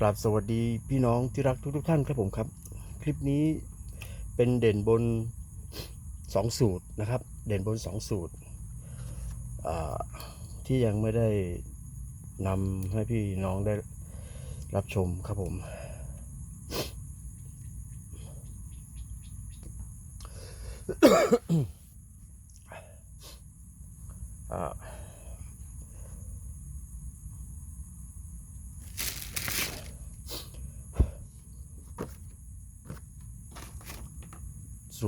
กราบสวัสดีพี่น้องที่รักทุกทท่านครับผมครับ คลิปนี้เป็นเด่นบนสองสูตรนะครับ เด่นบนสองสูตร ที่ยังไม่ได้นำให้พี่น้องได้รับชมครับผมอ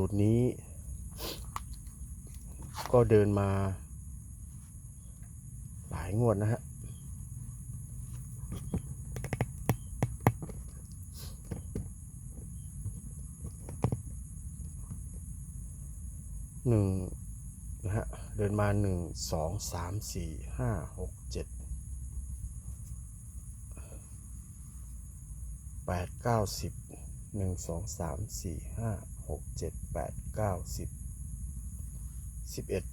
สูตรนี้ ก็เดินมา หลายงวดนะฮะหนึ่งนะฮะ เดินมาหนึ่งสองสามสี่ห้าหกเจ็ดแปดเก้าสิบหนึ่งสองสามสี่ห้า หกเจ็ดแปดเก้าสิบสิบเอ็ด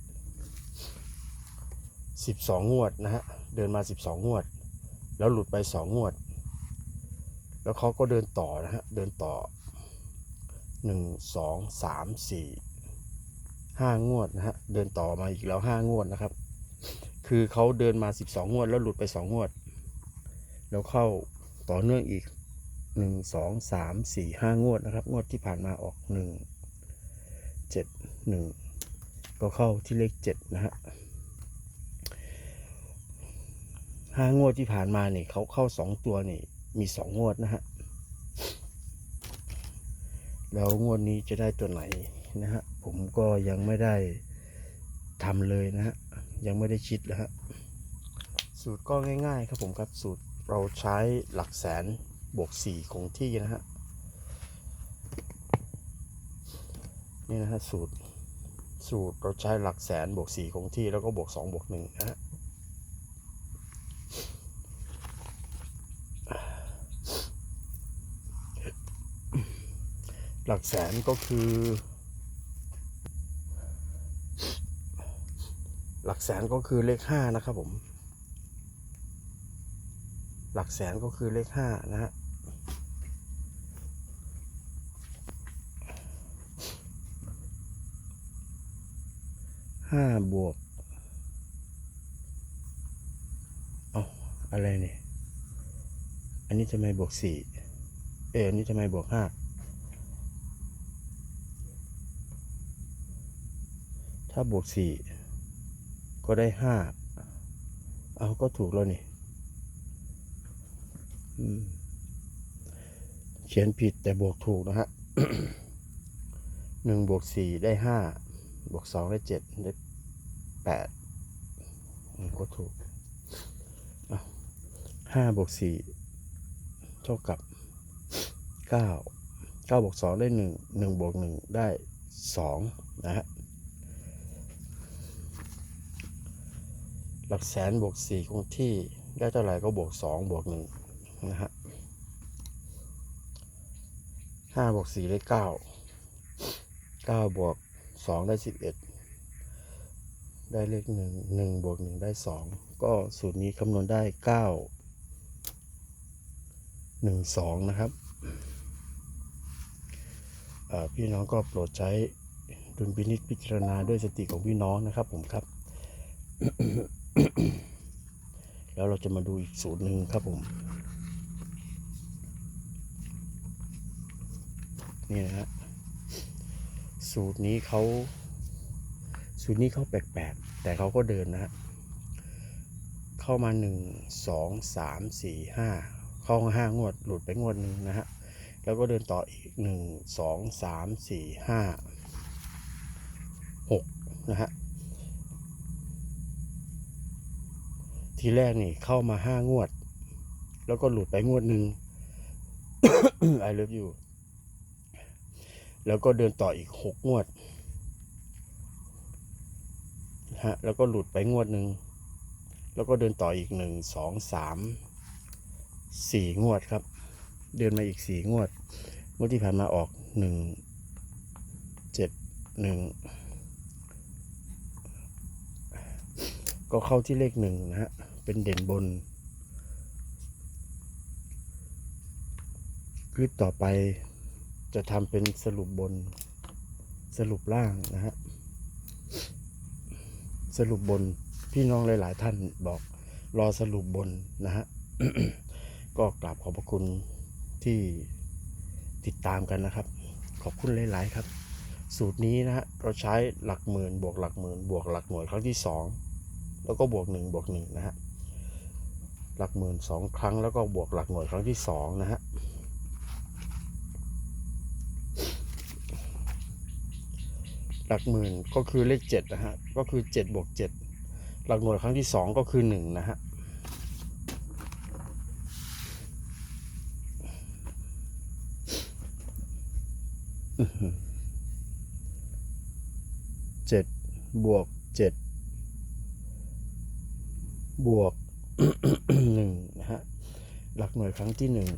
สิบสองงวดนะฮะ เดินมาสิบสองงวด แล้วหลุดไปสองงวด แล้วเขาก็เดินต่อนะฮะ เดินต่อหนึ่งสองสามสี่ห้างวดนะฮะ เดินต่อมาอีกแล้วห้างวดนะครับ คือเขาเดินมาสิบสองงวด แล้วหลุดไปสองงวด แล้วเข้าต่อเนื่องอีก หนึ่งสองสามสี่ห้างวดนะครับ งวดที่ผ่านมาออกหนึ่งเจ็ดหนึ่งก็เข้าที่เลขเจ็ดนะฮะห้างวดที่ผ่านมาเนี่ยเขาเข้าสองตัวนี่มีสองงวดนะฮะแล้วงวดนี้จะได้ตัวไหนนะฮะผมก็ยังไม่ได้ทำเลยนะฮะยังไม่ได้คิดเลยฮะสูตรก็ง่ายๆครับผมครับสูตรเราใช้หลักแสน บวกสี่คงที่นะฮะ นี่นะฮะสูตร สูตรเราใช้หลักแสนบวกสี่คงที่แล้วก็บวกสองบวกหนึ่งนะฮะหลักแสนก็คือ หลักแสนก็คือเลขห้านะครับผม หลักแสนก็คือเลขห้านะฮะ ห้าบวก เอาอะไรเนี่ย อันนี้ทำไมบวกสี่เอออันนี้ทำไมบวกห้าถ้าบวกสี่ก็ได้ห้าเอาก็ถูกแล้วนี่เขียนผิดแต่บวกถูกนะฮะหนึ่งบวกสี่ได้ห้าบวกสองได้เจ็ดได้ แปดก็ถูกห้าบวกสี่เท่ากับเก้าเก้าบวกสองได้หนึ่งหนึ่งบวกหนึ่งได้สองนะฮะหลักแสนบวกสี่คงที่ได้เท่าไหร่ก็บวกสองบวกหนึ่งนะฮะห้าบวกสี่ได้เก้าเก้าบวกสองได้สิบเอ็ด ได้เลขหนึ่งหนึ่งบวกหนึ่งได้สองก็สูตรนี้คำนวณได้เก้าหนึ่งสองนะครับพี่น้องก็โปรดใช้ดุลพินิจพิจารณาด้วยสติของพี่น้องนะครับผมครับ แล้วเราจะมาดูอีกสูตรหนึ่งครับผม นี่นะฮะสูตรนี้เขา สูตรนี้เขาแปลกๆ แต่เขาก็เดินนะฮะเข้ามาหนึ่งสองสามสี่ห้าเข้าห้างวด หลุดไปงวดหนึ่งนะฮะ แล้วก็เดินต่ออีกหนึ่งสองสามสี่ห้าหกนะฮะ ทีแรกนี่เข้ามาห้างวด แล้วก็หลุดไปงวดหนึ่ง I love you แล้วก็เดินต่ออีกหกงวด นะฮะแล้วก็หลุดไปงวดหนึ่งแล้วก็เดินต่ออีกหนึ่งสองสามสี่งวดครับ เดินมาอีกสี่งวดงวดที่ผ่านมาออกหนึ่งเจ็ดหนึ่งก็เข้าที่เลขหนึ่งนะฮะเป็นเด่นบน คลิปต่อไปจะทำเป็นสรุปบนสรุปล่างนะฮะ สรุปบนพี่น้องหลาย ๆ ท่านบอกรอสรุปบนนะฮะก็กราบขอบพระคุณที่ติดตามกันนะครับ ขอบคุณหลาย ๆ ครับ สูตรนี้นะฮะเราใช้หลักหมื่นบวกหลักหมื่นบวกหลักหน่วยครั้งที่สองแล้วก็บวกหนึ่งบวกหนึ่งนะฮะหลักหมื่นสองครั้งแล้วก็บวกหลักหน่วยครั้งที่สองนะฮะ หลักหมื่นก็คือเลขเจ็ดนะฮะก็คือเจ็ดบวกเจ็ดหลักหน่วยครั้งที่สองก็คือหนึ่งนะฮะเจ็ดบวกเจ็ดบวกหนึ่งนะฮะหลักหน่วยครั้งที่หนึ่ง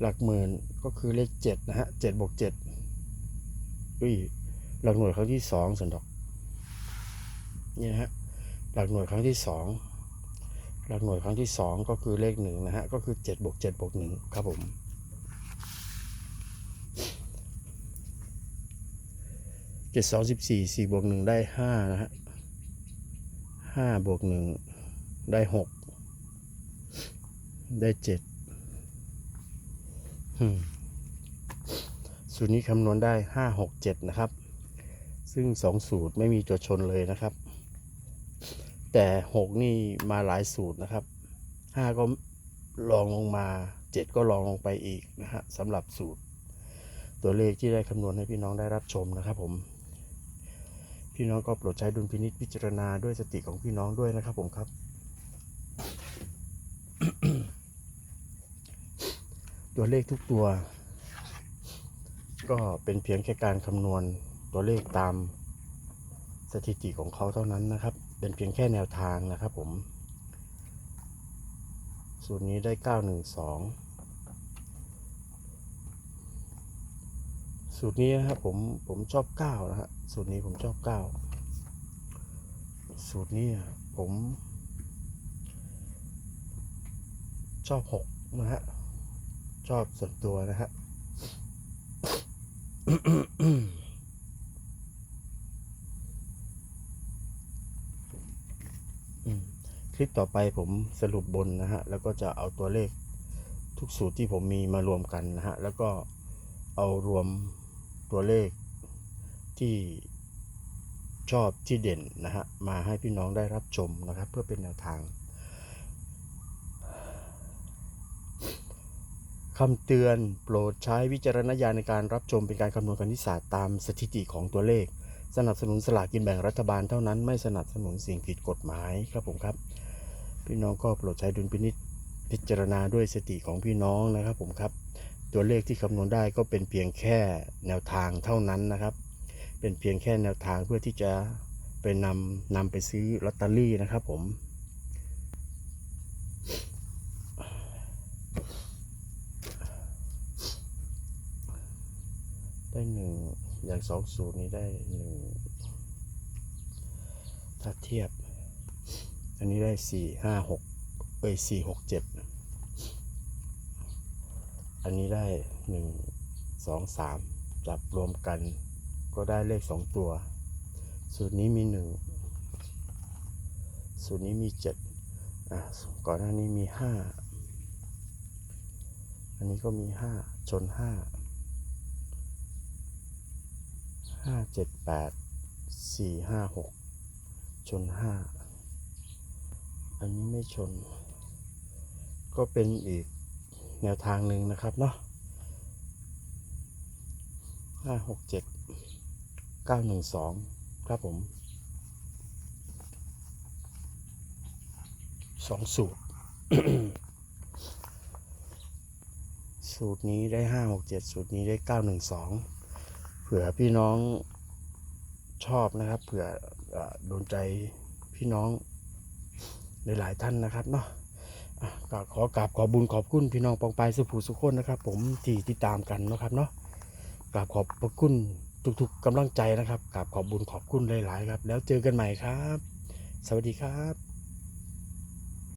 หลักหมื่นก็คือเลขเจ็ดนะฮะเจ็ดบวกเจ็ด อุ้ยหลักหน่วยครั้งที่สองสันดอกนี่นะฮะหลักหน่วยครั้งที่สองหลักหน่วยครั้งที่สองก็คือเลขหนึ่งนะฮะก็คือเจ็ดบวกเจ็ดบวกหนึ่งครับผมเจ็ดสองสิบสี่สี่บวกหนึ่งได้ห้านะฮะห้าบวกหนึ่งได้หกได้เจ็ดอืม สูตรนี้คำนวณได้ห้าหกเจ็ดนะครับ ซึ่งสองสูตรไม่มีตัวชนเลยนะครับ แต่หกนี่มาหลายสูตรนะครับห้าก็ลองลงมาเจ็ดก็ลองลงไปอีกนะฮะสำหรับสูตร ตัวเลขที่ได้คำนวณให้พี่น้องได้รับชมนะครับผม พี่น้องก็โปรดใช้ดุลพินิจพิจารณาด้วยสติของพี่น้องด้วยนะครับผมครับตัวเลขทุกตัว ก็เป็นเพียงแค่การคำนวณตัวเลขตามสถิติของเขาเท่านั้นนะครับ เป็นเพียงแค่แนวทางนะครับผม สูตรนี้ได้ 912 สูตรนี้นะครับผมผมชอบ 9 นะฮะ สูตรนี้ผมชอบ 9 สูตรนี้ผมชอบ 6 นะฮะ ชอบส่วนตัวนะฮะ คลิปต่อไปผมสรุปบนนะฮะ แล้วก็จะเอาตัวเลขทุกสูตรที่ผมมีมารวมกันนะฮะ แล้วก็เอารวมตัวเลขที่ชอบที่เด่นนะฮะ มาให้พี่น้องได้รับชมนะครับ เพื่อเป็นแนวทาง คำเตือนโปรดใช้วิจารณญาณในการรับชมเป็นการคำนวณคณิตศาสตร์ตามสถิติของตัวเลข สนับสนุนสลากกินแบ่งรัฐบาลเท่านั้นไม่สนับสนุนสิ่งผิดกฎหมายครับผมครับ พี่น้องก็โปรดใช้ดุลพินิจพิจารณาด้วยสติของพี่น้องนะครับผมครับ ตัวเลขที่คำนวณได้ก็เป็นเพียงแค่แนวทางเท่านั้นนะครับ เป็นเพียงแค่แนวทางเพื่อที่จะไปนำนำไปซื้อลอตเตอรี่นะครับผม ได้หนึ่งอย่าง สองสูตรนี้ได้หนึ่งถ้าเทียบ อันนี้ได้สี่ห้าหกเอ้ยสี่หกเจ็ดอันนี้ได้หนึ่งสองสามจับรวมกันก็ได้เลขสองตัว สูตรนี้มีหนึ่งสูตรนี้มีเจ็ดอะก่อนหน้านี้มีห้าอันนี้ก็มีห้าชนห้า ห้าเจ็ดแปดสี่ห้าหกชนห้าอันนี้ไม่ชน ก็เป็นอีกแนวทางหนึ่งนะครับเนาะห้าหกเจ็ดเก้าหนึ่งสองครับผมสองสูตร สูตรนี้ได้ห้าหกเจ็ดสูตรนี้ได้เก้าหนึ่งสอง เผื่อพี่น้องชอบนะครับ เผื่ออโดนใจพี่น้องหลายๆท่านนะครับเนาะก็ขอกราบขอบุญขอบคุณพี่น้องปองไปสุภูสุขคนนะครับ ผมที่ติดตามกันนะครับเนาะกราบขอบพระคุณทุกๆกำลังใจนะครับกราบขอบบุญขอบคุณหลายๆครับ แล้วเจอกันใหม่ครับ สวัสดีครับ